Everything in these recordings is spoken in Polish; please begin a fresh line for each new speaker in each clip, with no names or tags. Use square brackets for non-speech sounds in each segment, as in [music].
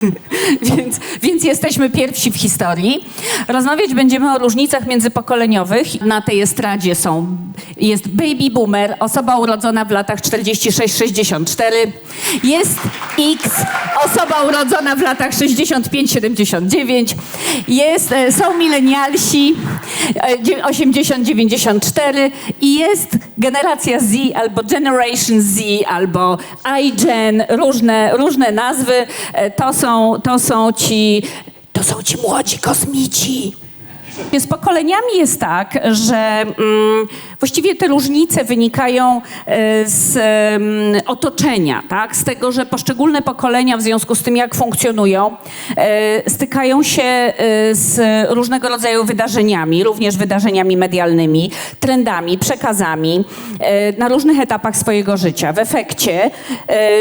[laughs] Więc, więc jesteśmy pierwsi w historii. Rozmawiać będziemy o różnicach międzypokoleniowych. Na tej estradzie są, jest baby boomer, osoba urodzona w latach 46-64. Jest X, osoba urodzona w latach 65-79. Jest, e, są milenialsi, e, dzie- 80-94 i jest generacja Z albo Generation Z albo iGen, różne, różne nazwy. E, To są, to są ci, to są ci młodzi kosmici. Z pokoleniami jest tak, że mm, właściwie te różnice wynikają e, z mm, otoczenia, tak? z tego, że poszczególne pokolenia w związku z tym, jak funkcjonują, e, stykają się e, z różnego rodzaju wydarzeniami, również wydarzeniami medialnymi, trendami, przekazami na różnych etapach swojego życia. W efekcie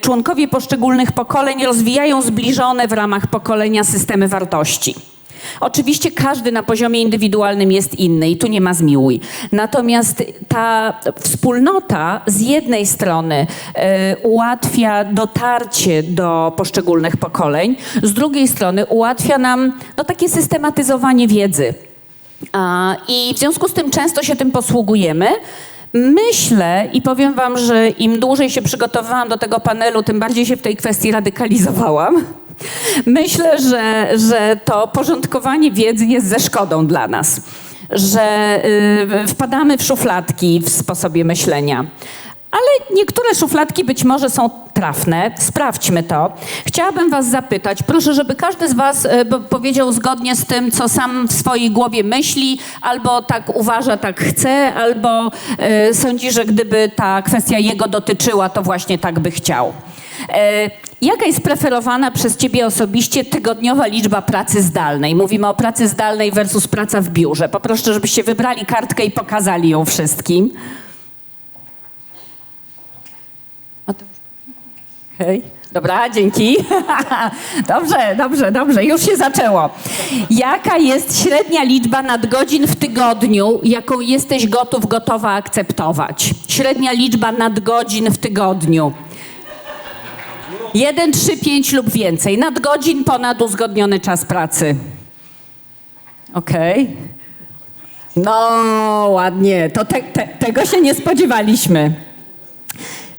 członkowie poszczególnych pokoleń rozwijają zbliżone w ramach pokolenia systemy wartości. Oczywiście każdy na poziomie indywidualnym jest inny i tu nie ma zmiłuj. Natomiast ta wspólnota z jednej strony e, ułatwia dotarcie do poszczególnych pokoleń, z drugiej strony ułatwia nam no, takie systematyzowanie wiedzy. A, I w związku z tym często się tym posługujemy. Myślę i powiem Wam, że im dłużej się przygotowywałam do tego panelu, tym bardziej się w tej kwestii radykalizowałam. Myślę, że, że to porządkowanie wiedzy jest ze szkodą dla nas, że y, wpadamy w szufladki w sposobie myślenia. Ale niektóre szufladki być może są trafne. Sprawdźmy to. Chciałabym Was zapytać, proszę, żeby każdy z Was bo- powiedział zgodnie z tym, co sam w swojej głowie myśli, albo tak uważa, tak chce, albo e, sądzi, że gdyby ta kwestia jego dotyczyła, to właśnie tak by chciał. Jaka jest preferowana przez Ciebie osobiście tygodniowa liczba pracy zdalnej? Mówimy o pracy zdalnej versus praca w biurze. Poproszę, żebyście wybrali kartkę i pokazali ją wszystkim. Okej. Dobra, dzięki. [laughs] dobrze, dobrze, dobrze, już się zaczęło. Jaka jest średnia liczba nadgodzin w tygodniu, jaką jesteś gotów, gotowa akceptować? Średnia liczba nadgodzin w tygodniu. Jeden, trzy, pięć lub więcej. Nadgodzin ponad uzgodniony czas pracy. Okej. No, ładnie. To te, te, tego się nie spodziewaliśmy.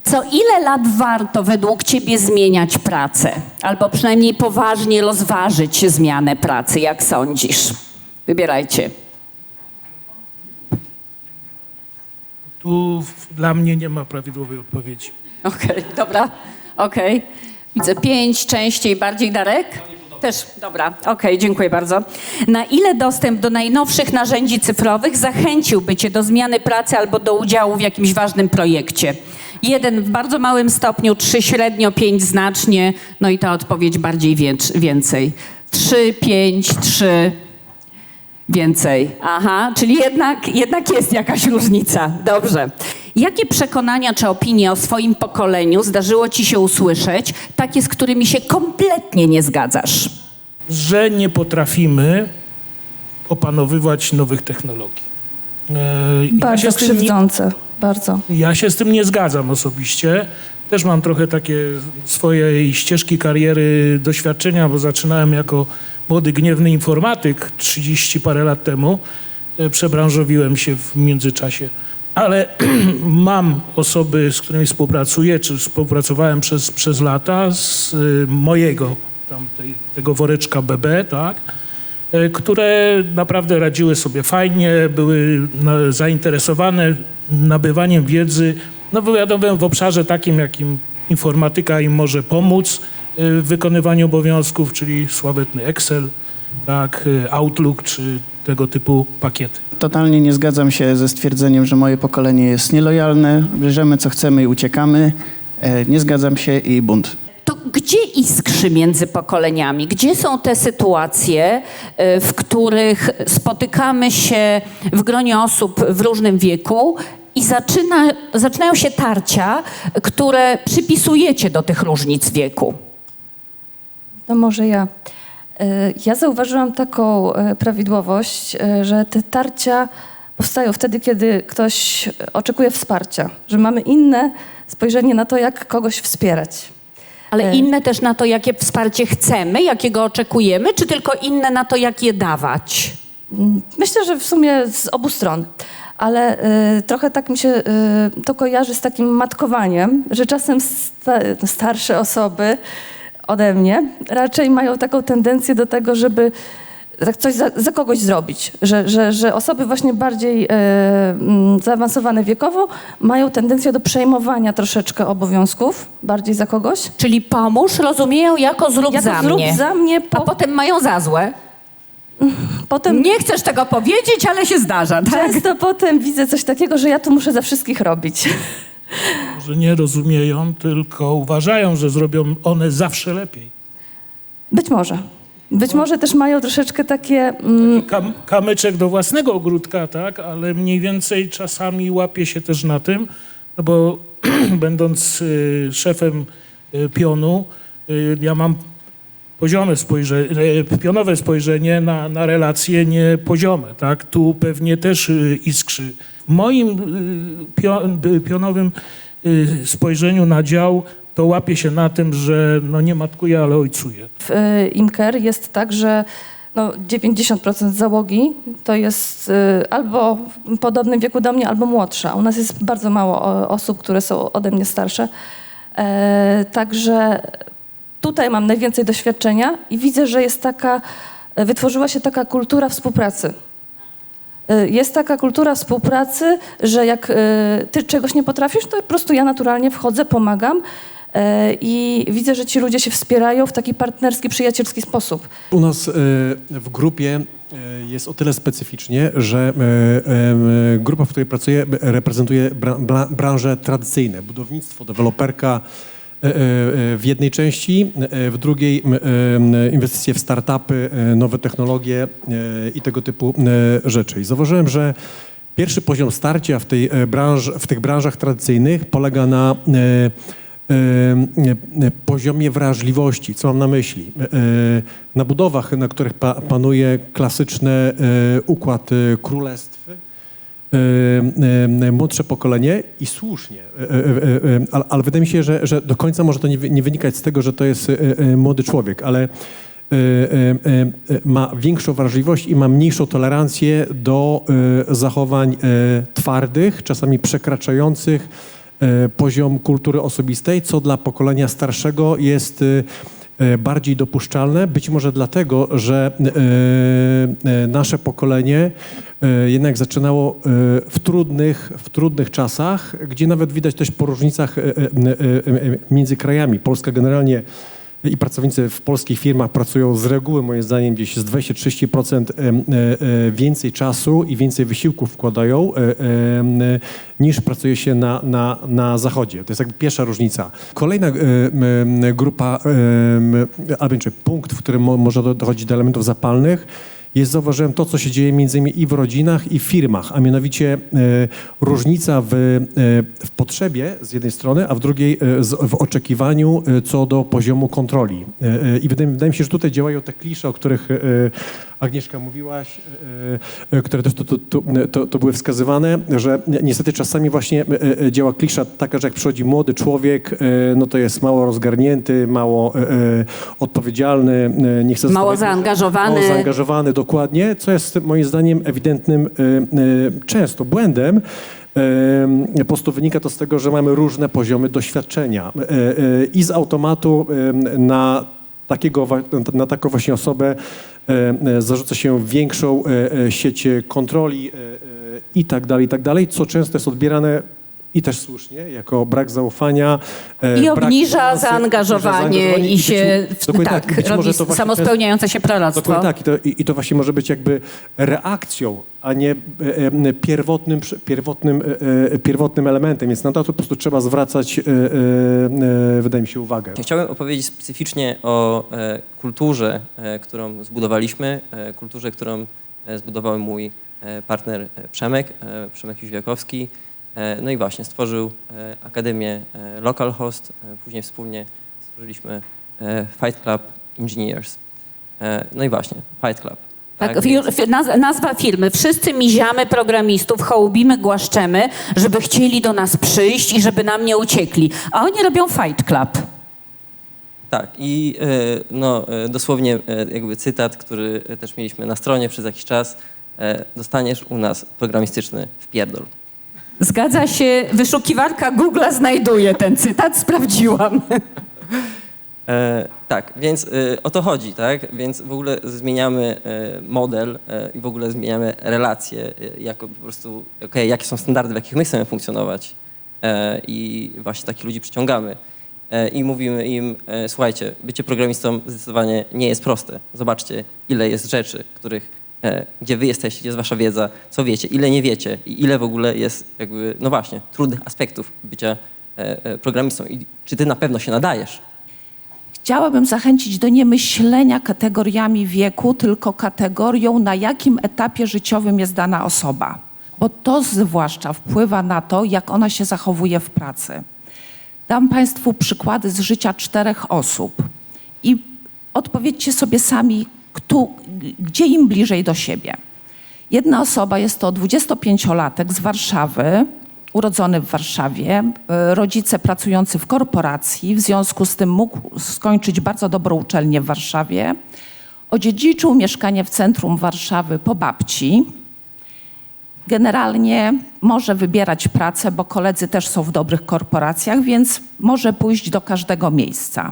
Co ile lat warto według Ciebie zmieniać pracę? Albo przynajmniej poważnie rozważyć zmianę pracy, jak sądzisz? Wybierajcie.
Tu w- dla mnie nie ma prawidłowej odpowiedzi.
Okej, dobra, okej. Widzę pięć, częściej, bardziej Darek? Też, dobra, okej, dziękuję bardzo. Na ile dostęp do najnowszych narzędzi cyfrowych zachęciłby Cię do zmiany pracy albo do udziału w jakimś ważnym projekcie? Jeden w bardzo małym stopniu, trzy średnio, pięć znacznie, no i ta odpowiedź bardziej więcej. Trzy, pięć, trzy, Więcej. Aha, czyli jednak, jednak jest jakaś różnica. Dobrze. Jakie przekonania czy opinie o swoim pokoleniu zdarzyło ci się usłyszeć, takie, z którymi się kompletnie nie zgadzasz?
Że nie potrafimy opanowywać nowych technologii. E, ja
Bardzo
z tym nie-
krzywdzące, bardzo.
Ja się z tym nie zgadzam osobiście. Też mam trochę takie swojej ścieżki kariery doświadczenia, bo zaczynałem jako młody, gniewny informatyk 30 parę lat temu. E, Przebranżowiłem się w międzyczasie. Ale [clears throat] mam osoby, z którymi współpracuję, czy współpracowałem przez, przez lata z y, mojego tam tej, tego woreczka BB, tak? e, które naprawdę radziły sobie fajnie, były na- zainteresowane nabywaniem wiedzy, no wiadomo, w obszarze takim, jakim informatyka im może pomóc e, w wykonywaniu obowiązków, czyli sławetny Excel, tak, Outlook czy tego typu pakiety.
Totalnie nie zgadzam się ze stwierdzeniem, że moje pokolenie jest nielojalne, bierzemy co chcemy i uciekamy. E, Nie zgadzam się i bunt.
To gdzie iskrzy między pokoleniami? Gdzie są te sytuacje, y, w których spotykamy się w gronie osób w różnym wieku i zaczyna, zaczynają się tarcia, które przypisujecie do tych różnic wieku?
No może ja. E, Ja zauważyłam taką e, prawidłowość, e, że te tarcia powstają wtedy, kiedy ktoś oczekuje wsparcia, że mamy inne spojrzenie na to, jak kogoś wspierać.
Ale inne też na to, jakie wsparcie chcemy, jakiego oczekujemy, czy tylko inne na to, jak je dawać?
Myślę, że w sumie z obu stron. Ale y, trochę tak mi się y, to kojarzy z takim matkowaniem, że czasem sta, starsze osoby ode mnie raczej mają taką tendencję do tego, żeby tak coś za, za kogoś zrobić. Że, że, że osoby właśnie bardziej y, mm, zaawansowane wiekowo mają tendencję do przejmowania troszeczkę obowiązków bardziej za kogoś.
Czyli pomóż rozumieją jako zrób
Jako
za
zrób
mnie.
za mnie,
A
po,
potem mają za złe.
potem
Nie chcesz tego powiedzieć, ale się zdarza, tak?
często potem widzę coś takiego, że ja tu muszę za wszystkich robić.
Że nie rozumieją, tylko uważają, że zrobią one zawsze lepiej.
Być może. Być może też mają troszeczkę takie. Mm,
Kam, kamyczek do własnego ogródka, tak, ale mniej więcej czasami łapie się też na tym, no bo [clears throat] będąc y, szefem y, pionu, y, ja mam poziome spojrzenie, pionowe spojrzenie na, na relacje nie poziome, tak? Tu pewnie też y, iskrzy. W moim y, pio, pionowym y, spojrzeniu na dział to łapie się na tym, że no nie matkuje, ale ojcuje.
w Imker jest tak, że no 90% załogi to jest albo w podobnym wieku do mnie, albo młodsza. U nas jest bardzo mało osób, które są ode mnie starsze. E, także tutaj mam najwięcej doświadczenia i widzę, że jest taka, wytworzyła się taka kultura współpracy. Y, Jest taka kultura współpracy, że jak y, ty czegoś nie potrafisz, to po prostu ja naturalnie wchodzę, pomagam i widzę, że ci ludzie się wspierają w taki partnerski, przyjacielski sposób.
U nas e, w grupie e, jest o tyle specyficznie, że e, e, grupa, w której pracuję, e, reprezentuje bra, bra, branże tradycyjne. Budownictwo, deweloperka e, e, w jednej części, e, w drugiej e, inwestycje w startupy, e, nowe technologie e, i tego typu e, rzeczy. I zauważyłem, że pierwszy poziom starcia w, tej e, branż, w tych branżach tradycyjnych polega na e, e, poziomie wrażliwości. Co mam na myśli? E, Na budowach, na których pa, panuje klasyczny e, układ e, królestw, e, e, młodsze pokolenie i słusznie, e, e, e, e, ale, ale wydaje mi się, że, że do końca może to nie, nie wynikać z tego, że to jest e, e, młody człowiek, ale e, e, e, ma większą wrażliwość i ma mniejszą tolerancję do e, zachowań e, twardych, czasami przekraczających e, poziom kultury osobistej, co dla pokolenia starszego jest e, e, bardziej dopuszczalne. Być może dlatego, że e, e, nasze pokolenie e, jednak zaczynało e, w trudnych, w trudnych czasach, gdzie nawet widać też po różnicach e, e, e, e, między krajami. Polska generalnie i pracownicy w polskich firmach pracują z reguły, moim zdaniem, gdzieś z 20-30% em, e, e, więcej czasu i więcej wysiłków wkładają e, niż pracuje się na, na, na zachodzie. To jest jakby pierwsza różnica. Kolejna grupa, em, a więc punkt, w którym mo, może do- dochodzić do elementów zapalnych, jest, zauważyłem, to, co się dzieje między innymi i w rodzinach, i w firmach, a mianowicie e, różnica w, e, w potrzebie z jednej strony, a w drugiej e, w oczekiwaniu co do poziomu kontroli. I wydaje, wydaje mi się, że tutaj działają te klisze, o których Agnieszka mówiłaś, e, e, które też to, to, to, to, to były wskazywane, że ni- niestety czasami właśnie e, działa klisza taka, że jak przychodzi młody człowiek, no to jest mało rozgarnięty, mało odpowiedzialny, nie chce
Mało zaangażowany.
Mało zaangażowany, dokładnie, co jest moim zdaniem ewidentnym często błędem. Po prostu wynika to z tego, że mamy różne poziomy doświadczenia i z automatu na, takiego, na taką właśnie osobę e, e, zarzuca się większą e, sieć kontroli i tak dalej, i tak dalej, co często jest odbierane i też słusznie, jako brak zaufania. e,
I
brak
obniża
szansy,
zaangażowanie
zaangażowanie
i się
być, dokładnie
tak,
być
robi
może to właśnie
samospełniające się proroctwo.
Dokładnie tak. I to, i, I to właśnie może być jakby reakcją, a nie e, e, pierwotnym, pierwotnym, e, pierwotnym elementem. Więc na to po prostu trzeba zwracać, e, e, e, wydaje mi się, uwagę.
Chciałem opowiedzieć specyficznie o e, kulturze, e, którą zbudowaliśmy, e, kulturze, którą zbudował mój partner Przemek, Przemek Jóźwiakowski. E, no i właśnie stworzył e, Akademię e, Local Host, e, później wspólnie stworzyliśmy Fight Club Engineers. No i właśnie, Fight Club.
Tak, naz- nazwa firmy. Wszyscy miziamy programistów, hołbimy, głaszczemy, żeby chcieli do nas przyjść i żeby nam nie uciekli. A oni robią Fight Club.
tak, i no, dosłownie jakby cytat, który też mieliśmy na stronie przez jakiś czas. Dostaniesz u nas programistyczny wpierdol.
Zgadza się, wyszukiwarka Google znajduje ten cytat, sprawdziłam.
E, tak, więc e, o to chodzi, tak? Więc w ogóle zmieniamy e, model e, i w ogóle zmieniamy relacje, e, jako po prostu, okej, jakie są standardy, w jakich my chcemy funkcjonować e, i właśnie takich ludzi przyciągamy. E, I mówimy im, e, słuchajcie, bycie programistą zdecydowanie nie jest proste. Zobaczcie, ile jest rzeczy, których, gdzie wy jesteście, gdzie jest wasza wiedza, co wiecie, ile nie wiecie i ile w ogóle jest jakby, no właśnie, trudnych aspektów bycia e, e, programistą i czy ty na pewno się nadajesz.
Chciałabym zachęcić do niemyślenia kategoriami wieku, tylko kategorią, na jakim etapie życiowym jest dana osoba. Bo to zwłaszcza wpływa na to, jak ona się zachowuje w pracy. Dam Państwu przykłady z życia czterech osób i odpowiedzcie sobie sami, kto, gdzie im bliżej do siebie. Jedna osoba jest to 25-latek z Warszawy, urodzony w Warszawie, y, rodzice pracujący w korporacji, w związku z tym mógł skończyć bardzo dobrą uczelnię w Warszawie. Odziedziczył mieszkanie w centrum Warszawy po babci. Generalnie może wybierać pracę, bo koledzy też są w dobrych korporacjach, więc może pójść do każdego miejsca.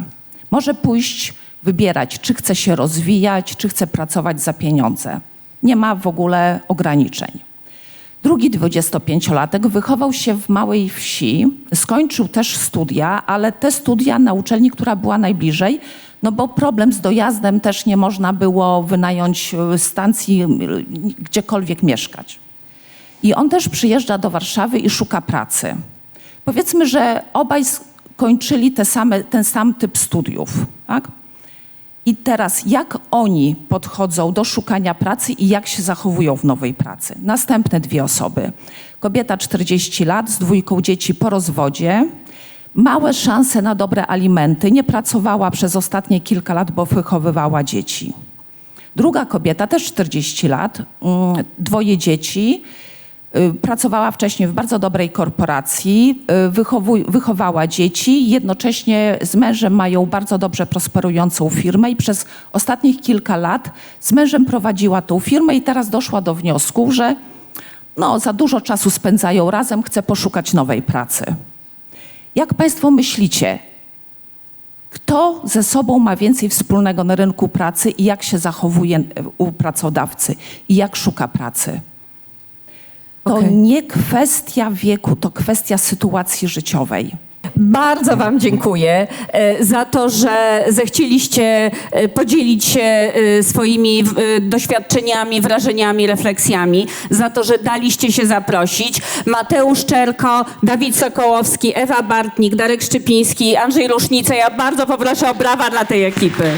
Może pójść, wybierać, czy chce się rozwijać, czy chce pracować za pieniądze. Nie ma w ogóle ograniczeń. Drugi 25-latek wychował się w małej wsi, skończył też studia, ale te studia na uczelni, która była najbliżej, no bo problem z dojazdem też nie można było wynająć y, stacji, y, gdziekolwiek mieszkać. I on też przyjeżdża do Warszawy i szuka pracy. Powiedzmy, że obaj skończyli te same, ten sam typ studiów. Tak? I teraz, jak oni podchodzą do szukania pracy i jak się zachowują w nowej pracy? Następne dwie osoby. Kobieta 40 lat z dwójką dzieci po rozwodzie, małe szanse na dobre alimenty, nie pracowała przez ostatnie kilka lat, bo wychowywała dzieci. Druga kobieta, też 40 lat, mm, dwoje dzieci, pracowała wcześniej w bardzo dobrej korporacji, y, wychowuj- wychowała dzieci, jednocześnie z mężem mają bardzo dobrze prosperującą firmę i przez ostatnich kilka lat z mężem prowadziła tą firmę i teraz doszła do wniosku, że no, za dużo czasu spędzają razem, chce poszukać nowej pracy. Jak Państwo myślicie, kto ze sobą ma więcej wspólnego na rynku pracy i jak się zachowuje e, u pracodawcy i jak szuka pracy? To
Okej.
nie kwestia wieku, to kwestia sytuacji życiowej.
Bardzo Wam dziękuję e, za to, że zechcieliście e, podzielić się e, swoimi doświadczeniami, wrażeniami, refleksjami, za to, że daliście się zaprosić. Mateusz Czerko, Dawid Sokołowski, Ewa Bartnik, Darek Szczypiński, Andrzej Rusznica. Ja bardzo poproszę o brawa dla tej ekipy.